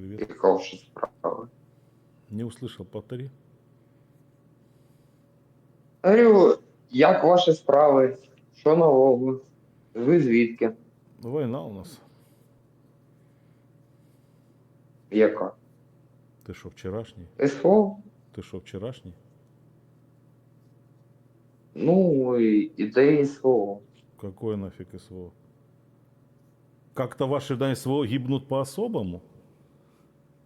привет. Яка ваша справа? Не услышал, повтори. Говорю, як ваші справи? Що нового? Ви звідки? Война у нас. Яка? Ты что, вчерашний? СВО? Ты что, вчерашний? Ну, і- ідеї СВО. Какое нафиг СВО? Как-то ваши на СВО гибнут по-особому?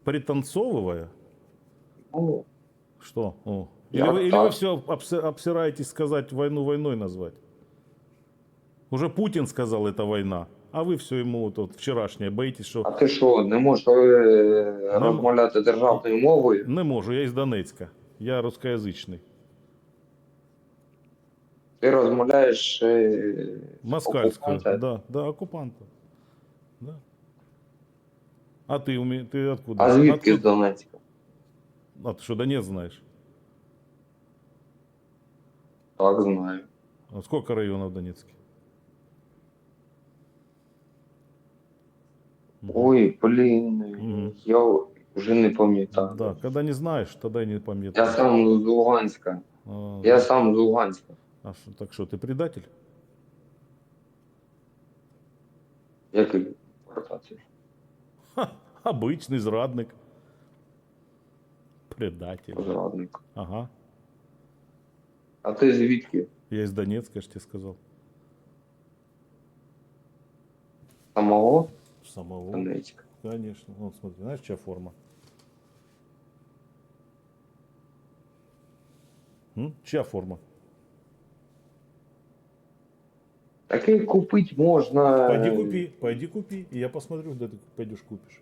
Пританцовывая? Ну, Что? О. Я Или, вы, или вы все обсираетесь сказать войну войной назвать? Уже Путин сказал, это война. А вы все ему вот, вот вчерашнее боитесь, що а ти що, не можеш е, розмовляти державною мовою? не можу, я із Донецька. Я русскоязичний. Ти розмовляєш Москальскую. окупанта? Да, да, оккупанта. Да. А ты, уме... ты откуда? А звідки з Откуда? Донецька? А ты что, Донец знаешь? Так, знаю. А сколько районов в Донецке? Мгм. Ой, блін, Мгм. я вже не пам'ятаю. Да, когда не знаешь, тогда и не пам'ятаешь. Я сам з Луганська. А, Я сам з Луганська. а что, так что, ты предатель? Який квартацію? Ха, обычный зрадник. Предатель. Зрадник. Ага. А ти звідки? Я из Донецка, я ж тебе сказал. Самого Самого. Донецька. Конечно. Вот смотри, знаешь, чья форма? М? Чья форма? Таке купити можна. Пойди купи, пойди купи, и я посмотрю, где ты пойдешь купишь.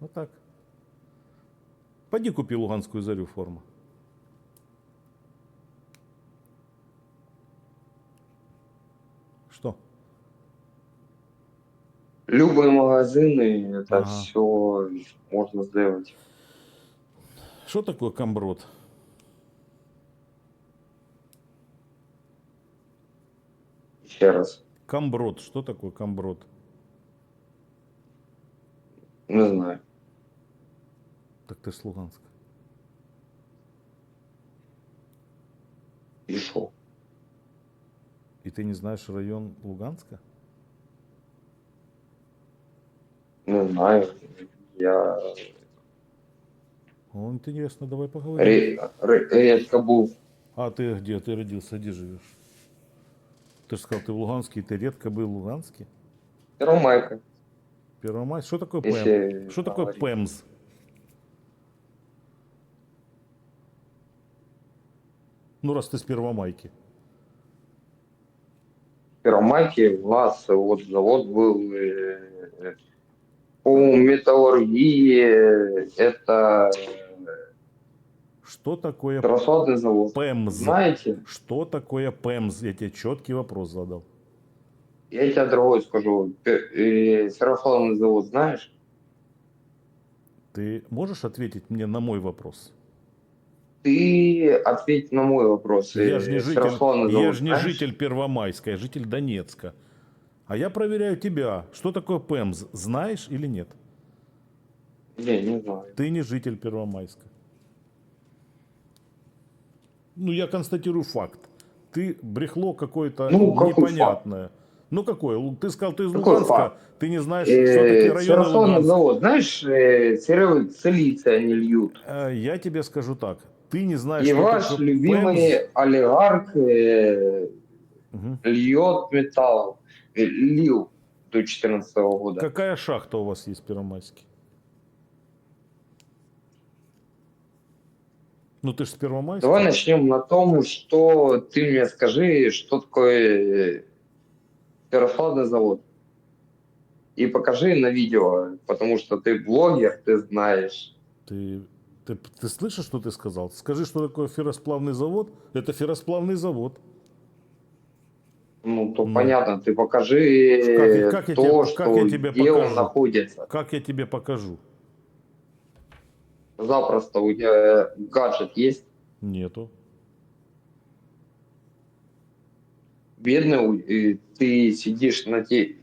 Вот так. Пойди купи луганскую зарю форму. Что? Любі магазини, це Ага. все можна зробити. Что такое комброд? Ще раз. Комброд. Что такое комброд? Не знаю. Так ты с Луганска. І що? И ты не знаешь район Луганска? Не знаю. Я О, интересно, давай поговорим. рі- рі- рідко був. А ты где? Ты родился, где живешь? Ты же сказал, ты в Луганске, ты редко был в Луганске? Первомайка. Первомай. Что такое ПЭМ? Что такое. ПЭМС? Ну, раз ты с Первомайки. В Первомайке у нас вот завод был э, э, по металлургии. Это Что такое тросотный завод. ПЭМС? Знаете? Что такое ПЭМС? Я тебе четкий вопрос задал. Я тебе другой скажу. Пе- э, Феррофорный завод знаешь? Ты можешь ответить мне на мой вопрос? Ты ответь на мой вопрос. Я Э, же не житель, феррофорный я завод ж не знаешь? житель Первомайска, я житель Донецка. А я проверяю тебя. Что такое ПЭМС? Знаешь или нет? Не, не знаю. Ты не житель Первомайска. Ну, я констатирую факт. Ты брехло какое-то Ну, непонятное. Ну, какое? Ты сказал, ты из Какой Луганска, факт? ты не знаешь, Э, такие районы Феррофорный Луганска. завод, знаешь, э, силиция они льют. Э, Я тебе скажу так. Ты не знаешь, И ваш любимый ПЭМС. олигарх э, льет металл. Э, Лил до 2014 года. Какая шахта у вас есть в Первомайске? Ну, ты же с Первомайска. Давай начнем на том, что ты мне скажи, что такое э, феррофорный завод. И покажи на видео, потому что ты блогер, ты знаешь. Ты, ты, ты слышишь, что ты сказал? Скажи, что такое ферросплавный завод? Это ферросплавный завод. Ну, то Ну. понятно, ты покажи Как- э, как я то, тебе- что как я тебе покажу? находится. Как я тебе покажу? Запросто у тебя гаджет есть. Нету. Бедный, ты сидишь на те...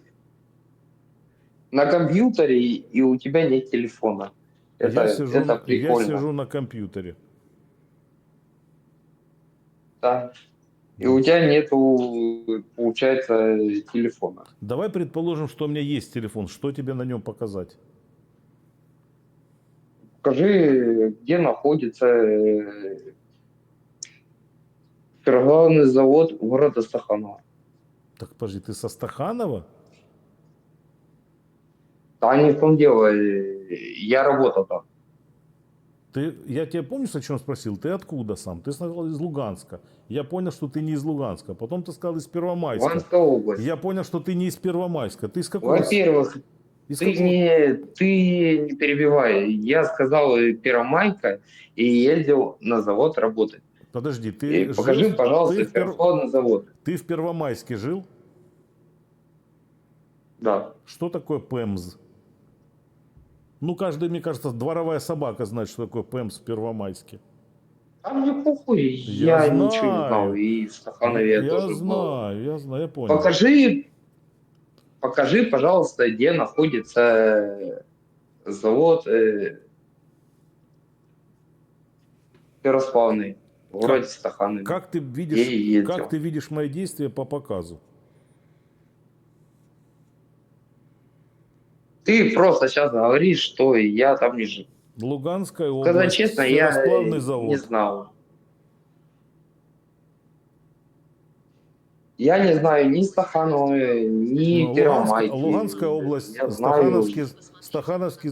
на компьютере, и у тебя нет телефона. Это, я, сижу это на, я прикольно. сижу на компьютере. Да. И у тебя нету, получается, телефона. Давай предположим, что у меня есть телефон. Что тебе на нем показать? Скажи, где находится э, торговый завод города Стаханова? Так подожди, ты со Стаханова? Да не в том дело, э, я работал там. Ты, я тебя помнишь, о чем спросил? Ты откуда сам? Ты сказал из Луганска. Я понял, что ты не из Луганска. Потом ты сказал из Первомайска. Луганская область. Я понял, что ты не из Первомайска. Ты из какого? Во-первых, ты не, ты не перебивай. Я сказал э, Первомайка и ездил на завод работать. Подожди, И ты покажи, жил- пожалуйста, ты в, Пер- феррофлотный завод. ты в Первомайске жил? Да. Что такое ПЭМЗ? Ну, каждый, мне кажется, дворовая собака знает, что такое ПЭМЗ в Первомайске. А мне похуй, Я я, ничего знаю. не знал. И в Стаханове я, я тоже был. знаю, я знаю, я понял. Покажи, покажи, пожалуйста, где находится э, завод э, Первосплавный в городе Стаханове. Как ты видишь, как ты видишь мои действия по показу? Ты просто сейчас говоришь, что я там не жил. Луганская область, Сказать честно, я э, завод. не знал. Я не знаю ни Стаханова, ни Ну, Луганская, Первомайки. Луганская область, Я знаю, Стахановский, Стахановский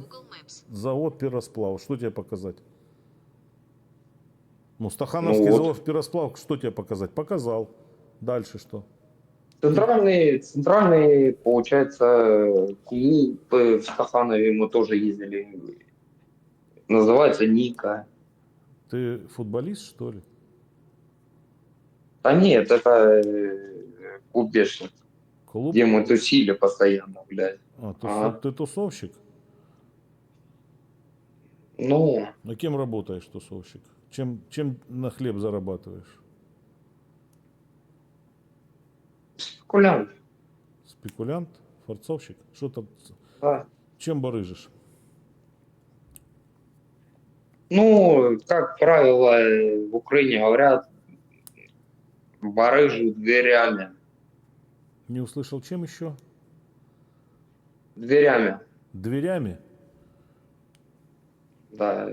завод Пиросплав. Что тебе показать? Ну, Стахановский Ну вот. завод Пиросплав, что тебе показать? Показал. Дальше что? Центральный, центральный, получается, клуб э, в Стаханове мы тоже ездили. Называется Ника. Ты футболист, что ли? Да нет, это э, клуб где мы тусили постоянно, блядь. А, ты, Ага. ты тусовщик? Ну, А кем работаешь, тусовщик? Чем, чем на хлеб зарабатываешь? спекулянт, Спекулянт? Форцовщик? Что там? да. Чем барыжишь? Ну, как правило, э, в Украине говорят, барыжат дверями. Не услышал, чем еще? Дверями, Дверями? да.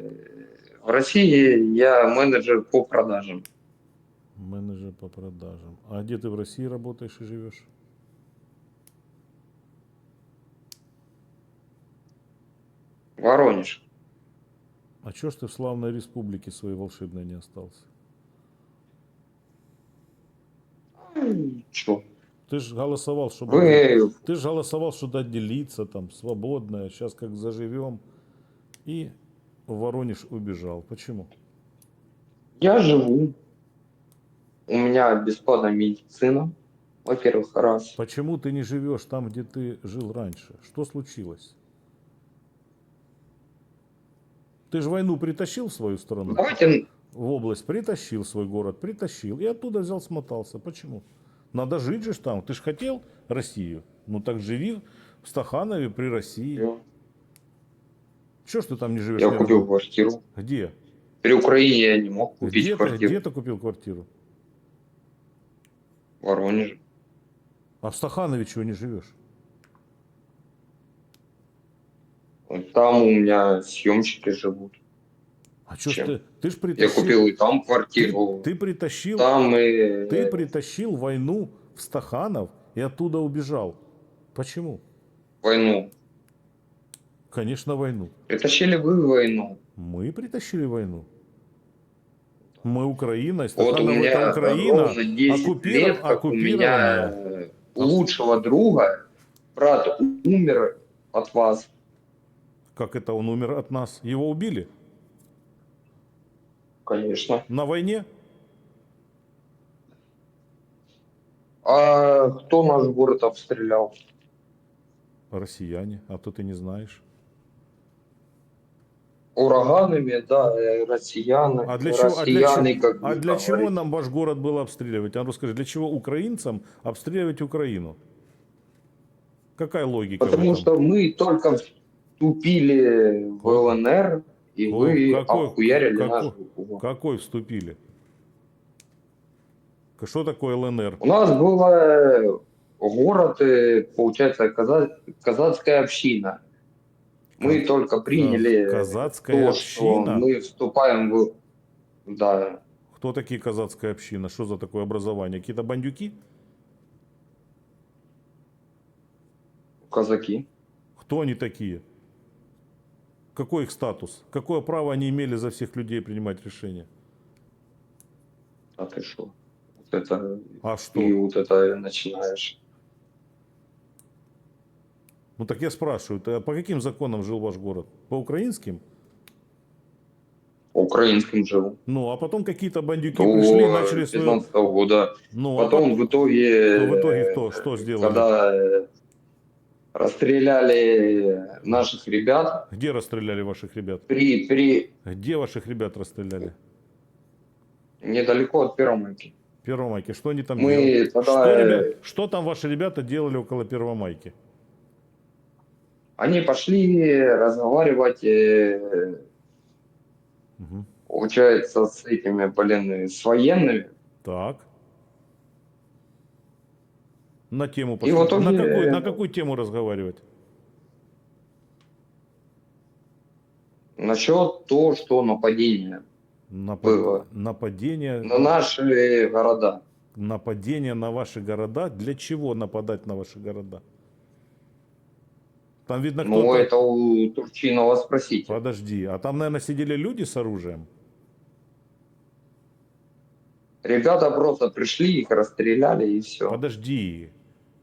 В России я менеджер по продажам. Менеджер по продажам. А где ты в России работаешь и живешь? Воронеж. А чё ж ты в славной республике своей волшебной не остался? Что? Ты же голосовал, чтобы... Вы Ты же голосовал, что отделиться там, свободное. Сейчас как заживем. И в Воронеж убежал. Почему? Я живу. У меня бесплатная медицина. Во-первых, раз. Почему ты не живешь там, где ты жил раньше? Что случилось? Ты же войну притащил в свою страну? Давайте, В область притащил свой город, притащил. И оттуда взял, смотался. Почему? Надо жить же там. Ты же хотел Россию. Ну так живи в Стаханове при России. я, Чего ж ты там не живешь? я купил квартиру. Где? При Украине я не мог купить Где ты, квартиру. где ты купил квартиру? В Воронеже. А в Стаханове чего не живешь? Там у меня съемщики живут. А что Чем? ты? Ты ж Я притащил. купил и там ты, квартиру. ты притащил. Там и Ты притащил войну в Стаханов и оттуда убежал. Почему? войну. Конечно, войну. Притащили вы войну. Мы притащили войну. Мы Украина, Вот у Стаханов это меня Украина. ровно 10 оккупиров- лет, как у меня э, лучшего друга брат умер от вас. Как это он умер от нас? Его убили? Конечно. На войне? А кто наш город обстрелял? Россияне. А то ты не знаешь. Ураганами, да, э, россияне. А для чего, а для чего- а для чего нам ваш город было обстреливать? А ну скажи, для чего украинцам обстреливать Украину? Какая логика? Потому что мы только вступили в ЛНР, и О, вы какой- охуярили какой- нашу Кубу. Какой вступили? Что такое ЛНР? У нас был э, город, э, получается, каза- казацкая община. Мы Ка- только приняли Казацкая то, община? что мы вступаем в... Да, Кто такие казацкая община? Что за такое образование? Какие-то бандюки? казаки. Кто они такие? Какой их статус? Какое право они имели за всех людей принимать решения? А ты что? Вот это... А что? И вот это начинаешь. Ну так я спрашиваю, а по каким законам жил ваш город? По украинским? Украинским жил. Ну, а потом какие-то бандюки До пришли и начали свою... 15 года. Ну, а Потом в итоге... Ну, в итоге э, кто? Что сделали? Когда э, расстреляли наших ребят, Где расстреляли ваших ребят? при, при Где ваших ребят расстреляли? недалеко от Первомайки. Первомайки. Что они там Мы делали? тогда, Что, э, ребят- что там ваши ребята делали около Первомайки? Они пошли разговаривать, Мгм. получается, с этими, блин, с военными. Так. На тему И пошли. в итоге- на, какую, на какую тему разговаривать? Насчет того, что нападение Напад- Было. Нападение, на наши города. нападение на ваши города. Для чего нападать на ваши города? Там видно Ну, кто-то... это у Турчинова спросите. Подожди, а там, наверное, сидели люди с оружием? Ребята просто пришли, их расстреляли и все. Подожди.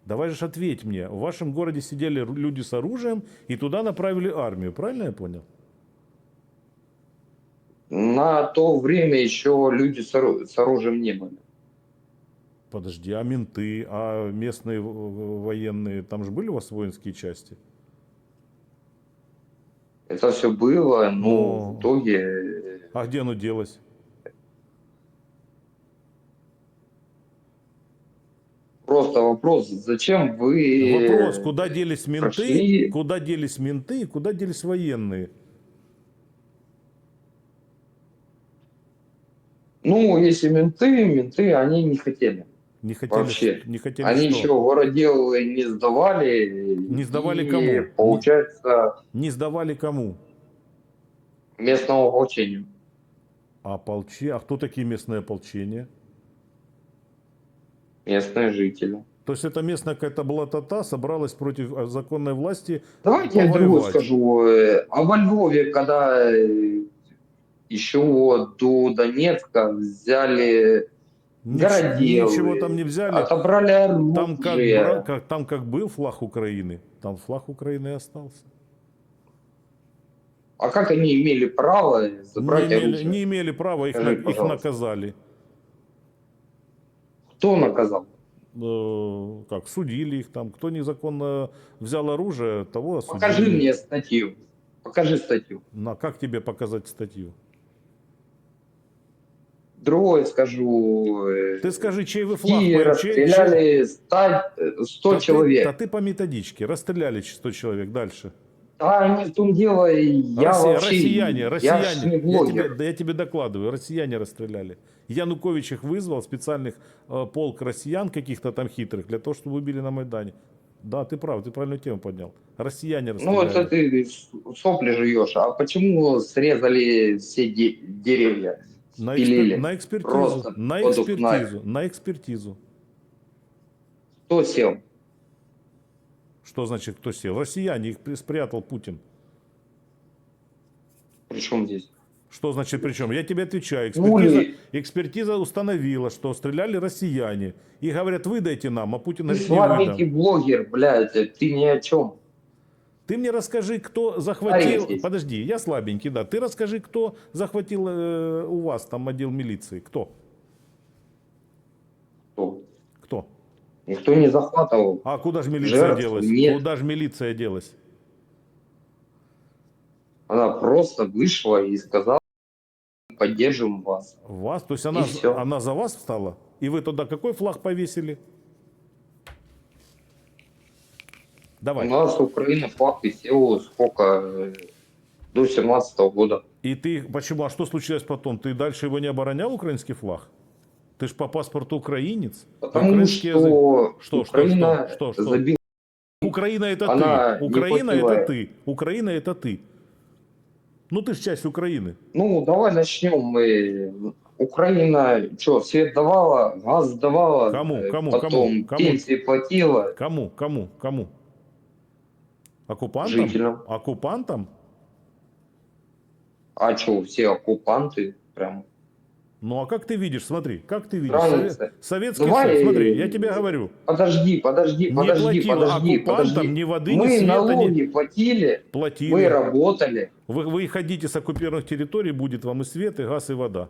Давай же ответь мне. В вашем городе сидели люди с оружием и туда направили армию. Правильно я понял? На то время еще люди с ору- с оружием не были. Подожди, а менты, а местные военные, там же были у вас воинские части? Это все было, но Ну. в итоге э, А где оно делось? Просто вопрос, зачем вы... Вопрос, куда делись менты, прошли- куда делись менты и куда делись военные? Ну, если менты, менты, они не хотели. Не хотели, Вообще. не хотели Они что? еще городелы не сдавали. Не сдавали и, кому? Получается, Не сдавали кому? местному ополчению. А ополче... А кто такие местные ополчения? Местные жители. То есть это местная какая-то блатота собралась против э, законной власти. Давайте я другое Повоевать. скажу. Э, А во Львове, когда э, еще до Донецка взяли, Нич- Городелы. Ничего там не взяли. отобрали оружие. Там как, как- там как был флаг Украины, там флаг Украины и остался. А как они имели право забрать не, имели, оружие? не имели права, их, Скажи, их пожалуйста. наказали. Кто наказал? Э, как, судили их там. Кто незаконно взял оружие, того осудили. Покажи мне статью. Покажи статью. На, как тебе показать статью? Другое скажу. э, Ты скажи, чей вы флаг? И по- чей- чей- расстреляли 100, э, 100 Да ты- человек. да ты по методичке. Расстреляли 100 человек. Дальше. А не в том дело, я Россия- вообще, россияне, я россияне. не Я блогер. тебе, да я тебе докладываю, россияне расстреляли. Янукович их вызвал, специальных э, полк россиян каких-то там хитрых, для того, чтобы убили на Майдане. Да, ты прав, ты правильную тему поднял. Россияне Ну, расстреляли. это ты сопли жуешь. А почему срезали все де- деревья? на, экспер- на экспертизу, Просто на экспертизу, на экспертизу. Кто сел? Что значит, кто сел? Россияне, их при- спрятал Путин. Причем здесь? Что значит причем? Я тебе отвечаю. Ну, Экспертиза, экспертиза установила, что стреляли россияне. И говорят, выдайте нам, а Путин говорит, не выдам. блогер, блядь, ты ни о чем. Ты мне расскажи, кто захватил... Смотрите. Подожди, я слабенький, да. Ты расскажи, кто захватил э, у вас там отдел милиции. Кто? Кто? Никто не захватывал. А куда же милиция Жертв делась? нет. Куда же милиция делась? Она просто вышла и сказала, поддержим вас. Вас? То есть она, она за вас встала? И вы туда какой флаг повесили? У Давай. нас Украина флаг висел сколько? До 17 года. И ты, почему, а что случилось потом? Ты дальше его не оборонял, украинский флаг? Ты ж по паспорту украинец. Потому Украинский что, язык. Что, Украина что, что, что? забила Украина это Она ты. Украина это ты. Украина это ты. Ну ты же часть Украины. Ну, давай начнем мы. Украина, что, свет давала, газ давала, Кому, э, кому, потом кому, кому? пенсии платила Кому, кому, кому? Оккупантам? жителям. Оккупантам? А что, все оккупанты прям Ну а как ты видишь, смотри, как ты видишь? Разница. Сове- Советский Давай, Союз, смотри, я тебе говорю, Подожди, подожди, не подожди, подожди, подожди. ни воды, ни Мы света, налоги ни платили, платили. мы работали. Вы, вы ходите с оккупированных территорий, будет вам и свет, и газ, и вода.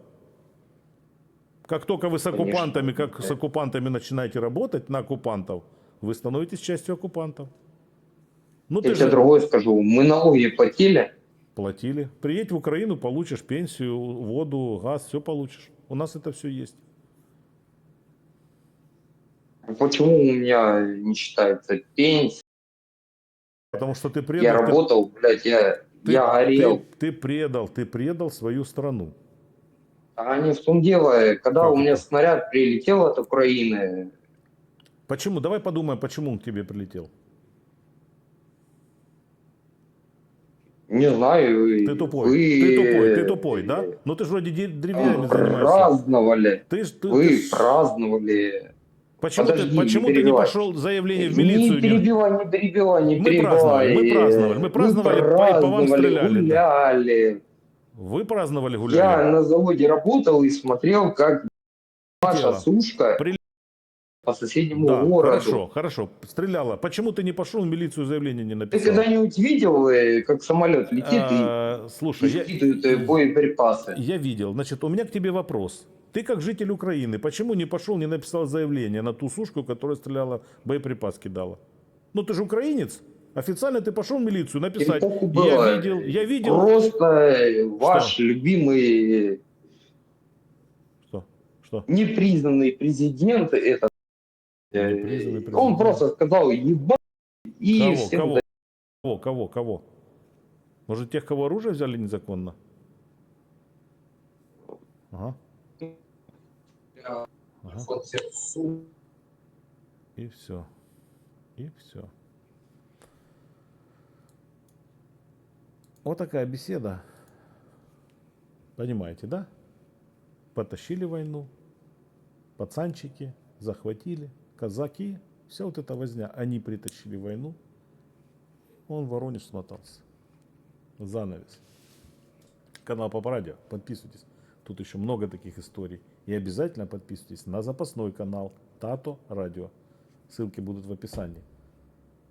Как только вы с Конечно. оккупантами, как с оккупантами начинаете работать на оккупантов, вы становитесь частью оккупантов. Ну Я ты тебе же другое скажу. Мы налоги платили, платили. Приедь в Украину, получишь пенсию, воду, газ, все получишь. У нас это все есть. Почему у меня не считается пенсия? Потому что ты предал. Я ты- работал, блядь, я, ты- я горел. Ты, ты предал, ты предал свою страну. А не в том дело, когда Как у меня снаряд прилетел от Украины, Почему? Давай подумаем, почему он к тебе прилетел. Не знаю. Ты тупой. Вы, Ты тупой, ты тупой, да? Ну ты же вроде де- древьями занимаешься. праздновали. Ты, ты, Вы ты праздновали. почему Подожди, ты, не почему ты не пошел заявление в милицию? Не не- перебивай, не перебивай, не Мы перебивай. праздновали, мы праздновали, мы праздновали, по- по вам стреляли, да. гуляли. Вы праздновали, Я гуляли? на заводе работал и смотрел, как Прилетела. сушка Прил- по соседнему Да, городу. хорошо, хорошо. Стреляла. Почему ты не пошел в милицию заявление не Ты написал? когда-нибудь видел, э, как самолет летит и А, слушай, я, скидывает э, боеприпасы? я видел. Значит, у меня к тебе вопрос. Ты как житель Украины, почему не пошел, не написал заявление на ту сушку, которая стреляла, боеприпас кидала? Ну ты же украинец. Официально ты пошел в милицию написать. Я видел, я видел. Просто э, ваш любимый Что? Что? непризнанный президент этот, он просто сказал ебать и Кого? всем Кого? Кого? Кого? Кого? Может, тех, кого оружие взяли незаконно? Ага. ага. И все. И все. Вот такая беседа. Понимаете, да? Потащили войну, пацанчики захватили, казаки, вся вот эта возня. Они притащили войну, он в Воронеж смотался. Занавес. Канал Папа Радио, подписывайтесь. Тут еще много таких историй. И обязательно подписывайтесь на запасной канал Тато Радио. Ссылки будут в описании.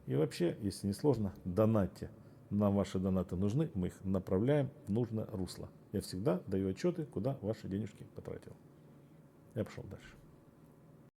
И вообще, если не сложно, донатьте. Нам ваши донаты нужны, мы их направляем в нужное русло. Я всегда даю отчеты, куда ваши денежки потратил. Я пошел дальше.